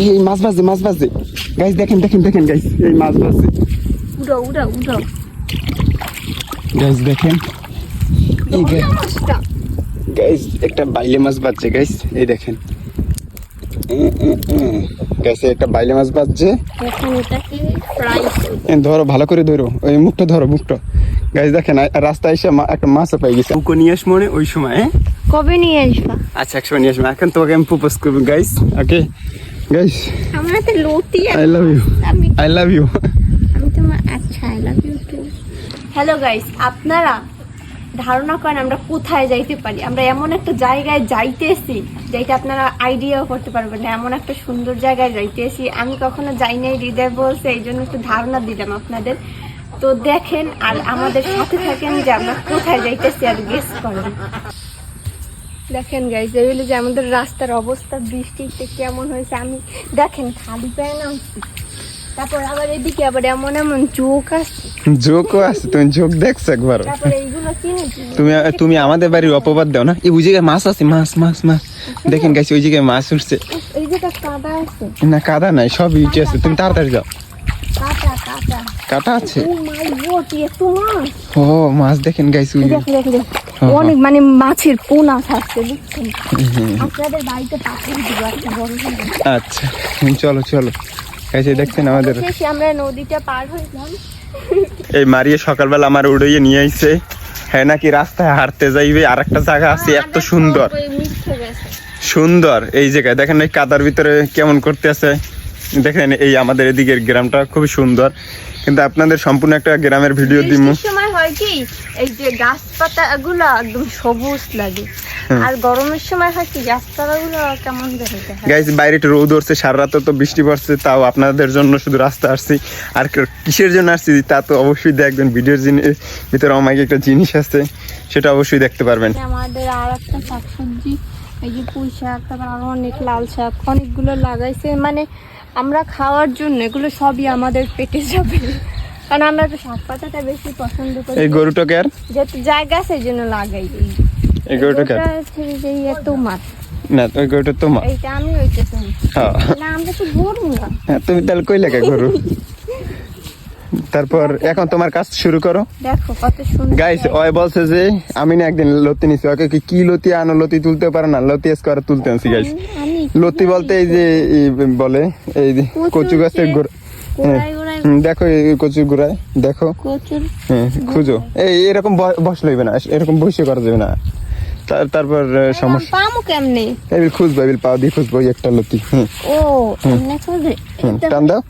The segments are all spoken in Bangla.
এই মাছ বাজে মাছ বাজে গাইস দেখেন দেখেন দেখেন গাইস এই মাছ বাজে উড়াও উড়াও উড়াও। গাইস দেখেন। এই গাইস একটা বাইলে মাছ বাজছে গাইস এই দেখেন। গাইস একটা বাইলে মাছ বাজছে ধরো ভালো করে ধরো। ওই মুখটা ধরো মুখটা। গাইস দেখেন রাস্তায় এসে একটা মাছও পাই গেছে। উকো নিয়ে আস মনে ওই সময় হ্যাঁ? কবে নিয়ে আসবা? আচ্ছা একসময় নিয়ে আসব। এখন তোমাকে আমি প্রপোজ করব গাইস ওকে গাইস আমার হাতে লতি I love you I love you আমি তোমার আচ্ছা I love you too hello guys আপনারা ধারণা করেন আমরা কোথায় যাইতে পারি? আমরা এমন একটা জায়গায় যাইতেছি যেটা আপনারা আইডিয়াও করতে পারবেন না। এমন একটা সুন্দর জায়গায় যাইতেছি আমি কখনো যাই নাই হৃদয় বলছে এই জন্য একটু ধারণা দিলাম আপনাদের। তো দেখেন আর আমাদের সাথে থাকেন যে আমরা কোথায় যাইতেছি আর গেস করেন। দেখেন গাইজ এই হলো যে আমাদের রাস্তার অবস্থা বৃষ্টিতে কেমন হয়েছে আমি দেখেন খালি পায়ে নামছি। তারপর আবার এদিকে আবার এমন এমন চোখ আসছে জোকও আছে তুমি জোক দেখছ একবার তারপরে এইগুলো চিনি তুমি তুমি আমাদের বাড়ির অপবাদ দাও না? এই ওই জায়গায় মাছ আছে মাছ মাছ মাছ। দেখেন গাইছি ওই জায়গায় মাছ উঠছে। এই কাদা আছে। না কাদা নাই সব ইউটি আছে। তুমি তাড়াতাড়ি যাও। কাটা কাটা কাটা আছে? ও মাই গড এত মাছ। ও মাছ দেখেন গাইছি অনেক মানে মাছের পোনা থাকছে বুঝছেন? আপনাদের বাড়িতে পাঠিয়ে দিব একটা বড় আচ্ছা চলো চলো। গাইছি দেখছেন আমাদের আমরা নদীটা পার হইলাম। এই মারিয়ে সকালবেলা আমার উড়িয়ে নিয়ে আইছে। হ্যাঁ নাকি রাস্তায় হাঁটতে যাইবে? আর একটা জায়গা আছে এত সুন্দর। সুন্দর। এই জায়গায় দেখেন এই কাদার ভিতরে কেমন করতে আছে দেখেন এই আমাদের এদিকের গ্রামটা খুবই সুন্দর। কিন্তু আপনাদের সম্পূর্ণ একটা গ্রামের ভিডিও দিব হয় কি এই যে গাছপাতা গুলো একদম সবুজ লাগে। আর গরমের সময় হয় কি গাছপালা গুলো কেমন গাইজ বাইরে একটু রোদ উঠছে সারা রাত তো বৃষ্টি পড়ছে তাও আপনাদের জন্য শুধু রাস্তা আসছি। আর কিসের জন্য আসছি তা তো অবশ্যই দেখবেন ভিডিওর জিনিস ভিতরে আমাকে একটা জিনিস আছে সেটা অবশ্যই দেখতে পারবেন। আমাদের আর একটা শাকসবজি এই যে পুঁই শাক তারপর আরও অনেক লাল শাক অনেকগুলো লাগাইছে। মানে আমরা খাওয়ার জন্য এগুলো সবই আমাদের পেটে যাবে। কারণ আমরা শাক পাতাটা বেশি পছন্দ করি। এই গরুটাকে আর? যেহেতু জায়গা এই জন্য লাগাই এই এই গরুটাকে আর? গরুটা না ওই তোমার। এইটা আমি ওইটাতে হ্যাঁ। না আমরা তো গরু না। হ্যাঁ, তুমি তাহলে কই গরু? তারপর এখন তোমার কাজ শুরু করো। দেখো কত সুন্দর। গাইস ওই বলছে যে আমি না একদিন লতি নিছি। ওকে কি কি লতি আনো? লতি তুলতে পারে না। লতি এস করে তুলতে আনছি গাইস লতি বলতে এই যে বলে এই যে কচু গাছের গোড়া দেখো এই কচু গোড়ায় দেখো। হ্যাঁ খুঁজো। এই এরকম বস লইবে না এরকম বসে করা যাবে না। তারপর সমস্যা। পামু কেমনে? এবিল খুঁজবো এবিল পাও দিয়ে খুঁজবো একটা লতি ও টান দাও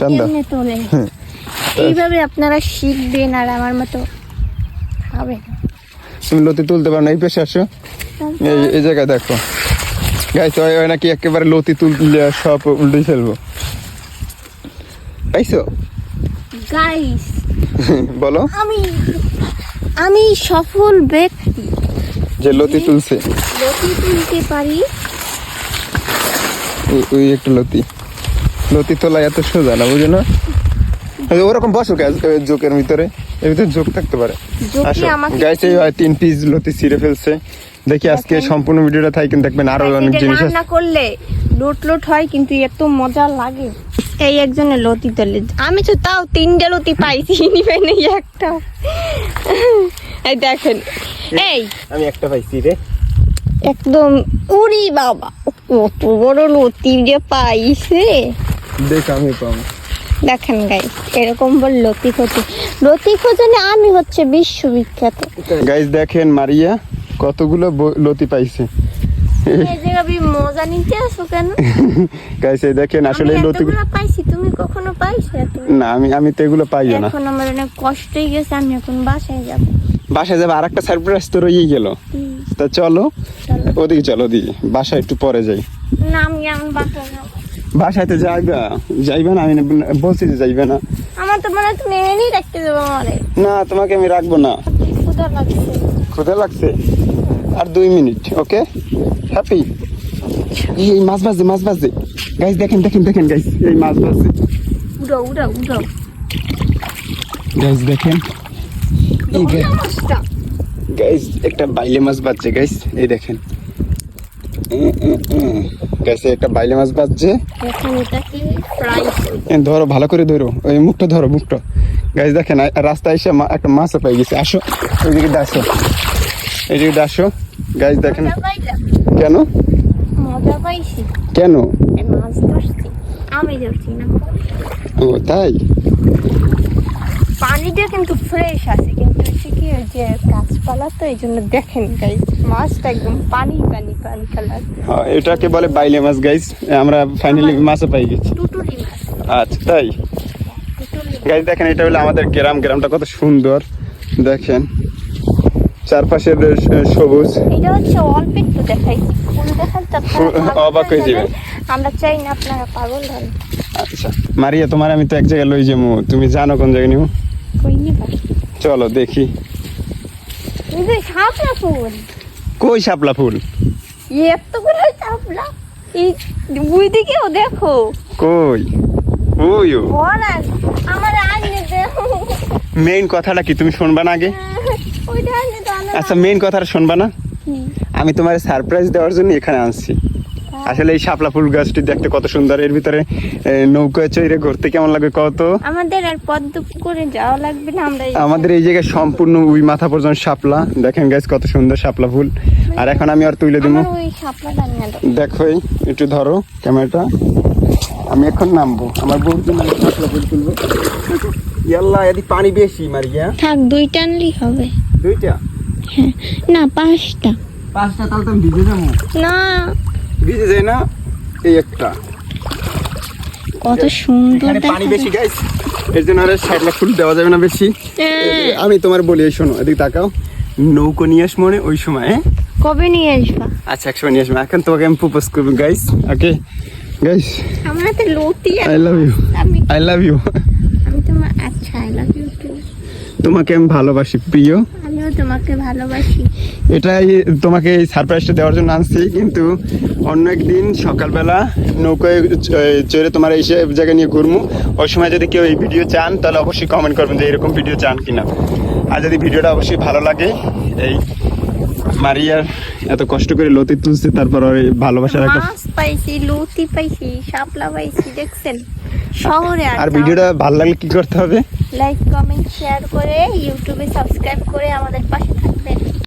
টান দাও। এইভাবে আপনারা শিখবেন আর আমার মতো তুমি লতি তুলতে পারো না এই পেশে আসো। এই এই জায়গায় দেখো। গাইস ওই নাকি একেবারে লতি তুললে সব উল্টে ফেলব। পাইছো? গাইস বলো। আমি আমি সফল ব্যক্তি। যে লতি তুলছে। লতি তুলতে পারি? ওই- একটা লতি। লতি তোলা এত সোজা না বুঝো না? ওরকম বসো জোকের ভিতরে। এর ভিতরে জোক থাকতে পারে। হয় তিন পিস লতি ছিঁড়ে ফেলছে। দেখি আজকে সম্পূর্ণ ভিডিওটা থাই কিন্তু দেখবেন আরও অনেক জিনিস করলে লোট লোট হয় কিন্তু এত মজা লাগে। এই একজনের লতি তোলে আমি তো তাও তিনটে লতি পাইছি নিবে নেই একটা। এই দেখেন এই। আমি একটা পাইছি রে। একদম উড়ি বাবা কত বড় লতি যে পাইছে। দেখ আমি পাবো। দেখেন গাই এরকম বল লতি খোঁজে। লতি খোঁজনে আমি হচ্ছে বিশ্ববিখ্যাত। গাইস দেখেন মারিয়া কতগুলো লতি পাইছে। এই জায়গা মজা নিতে আসো কেন? গাইস এই দেখেন আসলে আমি তুমি কখনো পাইছো না আমি আমি তো এগুলো পাইও না। এখন আমার অনেক কষ্টই গেছে আমি এখন বাসায় যাব। বাসায় যাবে আর একটা সারপ্রাইজ তো রয়েই গেল। তা চলো ওদিকে চলো ওদিকে। বাসায় একটু পরে যাই। না আমি আমি বাসায় যাব। বাসায় তো যাইবা যাইবা না আমি বলছি যে যাইবা না। আমার তো মনে তুমি এনেই রাখতে দেবো আমারে। না তোমাকে আমি রাখব না। ক্ষুধা লাগছে। ক্ষুধা লাগছে? আর দুই মিনিট ওকে? হ্যাপি? এই মাছ বাজে মাছ বাজে। গাইস দেখেন দেখেন দেখেন গাইস এই মাছ বাজে উড়াও উড়াও উড়াও। গাইস দেখেন এই গাইস একটা বাইলে মাছ বাজছে গাইস এই দেখেন। গেছে একটা বাইলে মাছ বাজছে। এখন এটাকে ফ্রাই এ, ধরো ভালো করে ধরো। ওই মুখটা ধরো মুখটা। গাইস দেখেন রাস্তায় এসে একটা মাছও পেয়ে গেছে। আসো ওইদিকে আসো। এইদিকে আসো। গাইস দেখেন। কেন? মজা পাইছি? কেন? মাছ ধরছি। আমি ধরছি না। ও তাই? পানিটা কিন্তু ফ্রেশ আছে কিন্তু হচ্ছে কি ওই যে গাছপালা তো এই জন্য দেখেন গাই মাছটা একদম পানি পানি পানি কালার এটাকে বলে বাইলে মাছ গাইস আমরা ফাইনালি মাছও পাই গেছি। আচ্ছা তাই? গাইস দেখেন এটা হলো আমাদের গ্রাম। গ্রামটা কত সুন্দর। দেখেন। চারপাশের সবুজ। এটা হচ্ছে অল্প একটু দেখাইছি। ফুল দেখান অবাক হয়ে যাবেন। আমরা চাই না আপনারা পাগল হন। আচ্ছা। মারিয়া তোমার আমি তো এক জায়গায় লই যাব। তুমি জানো কোন জায়গায় নিব? চলো দেখি। শাপলা ফুল। কই শাপলা ফুল? এত করে শাপলা। এই ওই দিকেও দেখো। কই? ওই আমার আগে দেখো। মেইন কথাটা কি তুমি শুনবা না আগে? ওইটা আচ্ছা মেইন কথাটা শুনবা না? আমি তোমার সারপ্রাইজ দেওয়ার জন্য এখানে আনছি। আসলে এই শাপলা ফুল গাছটি দেখতে কত সুন্দর। এর ভিতরে এ, নৌকায় চড়ে ঘুরতে কেমন লাগে কত আমাদের আর পদ্ম করে যাওয়া লাগবে না আমরা আমাদের এই জায়গায় সম্পূর্ণ ওই মাথা পর্যন্ত শাপলা। দেখেন গাছ কত সুন্দর শাপলা ফুল। আর এখন আমি আর তুলে দিব দেখো একটু ধরো ক্যামেরাটা। আমি এখন নামবো। আমার বউর জন্য আমি শাপলা ফুল তুলবো? ইয়াল্লা এদি পানি বেশি মারিয়া। থাক দুইটা আনলেই হবে। দুইটা? হ্যাঁ না পাঁচটা। পাঁচটা তাহলে তো ভিজে যাব। না। ভিজে যায় না? এই একটা। কত সুন্দর পানি বেশি গাইস এর জন্য আর শাপলা ফুল দেওয়া যাবে না বেশি। হ্যাঁ। আমি তোমার বলি শোনো এদিকে তাকাও। নৌকো নিয়ে আস মনে ওই সময় হ্যাঁ? কবে নিয়ে আসবা? আচ্ছা একসময় নিয়ে আসব। এখন তোমাকে আমি প্রপোজ করব গাইস ওকে গাইস আমার হাতে লতি I love you I love you আমি তোমার আচ্ছা আই লাভ ইউ টু তোমাকে আমি ভালোবাসি প্রিয়। তোমাকে ভালোবাসি। এটাই তোমাকে এই সারপ্রাইজটা দেওয়ার জন্য আনছি কিন্তু অন্য একদিন সকালবেলা নৌকায় চড়ে তোমার এই জায়গায় নিয়ে ঘুরবো ওই সময় যদি কেউ এই ভিডিও চান তাহলে অবশ্যই কমেন্ট করবেন যে এরকম ভিডিও চান কিনা। আর যদি ভিডিওটা অবশ্যই ভালো লাগে এই মারিয়ার এত কষ্ট করে লতি তুলছে তারপর ওর এই ভালোবাসার একটা পাইছি লতি পাইছি শাপলা পাইছি দেখছেন? শহরে আর ভিডিওটা ভালো লাগলে কি করতে হবে? লাইক কমেন্ট শেয়ার করে ইউটিউবে সাবস্ক্রাইব করে আমাদের পাশে থাকবেন।